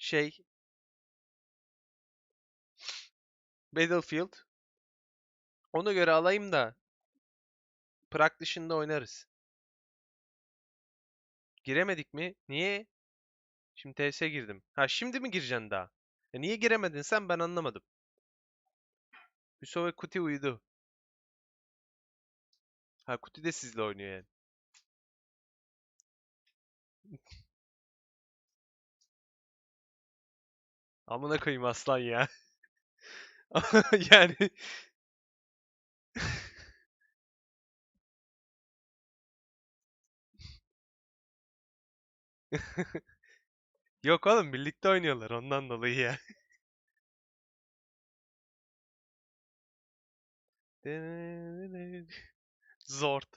Şey Battlefield. Ona göre alayım da Prag dışında oynarız. Giremedik mi? Niye? Şimdi TS girdim. Ha şimdi mi gireceksin daha? E niye giremedin sen ben anlamadım. Hüso ve Kuti uyudu. Ha Kuti de sizle oynuyor yani. Amına koyayım aslan ya. yani Yok oğlum birlikte oynuyorlar ondan dolayı ya. Zord.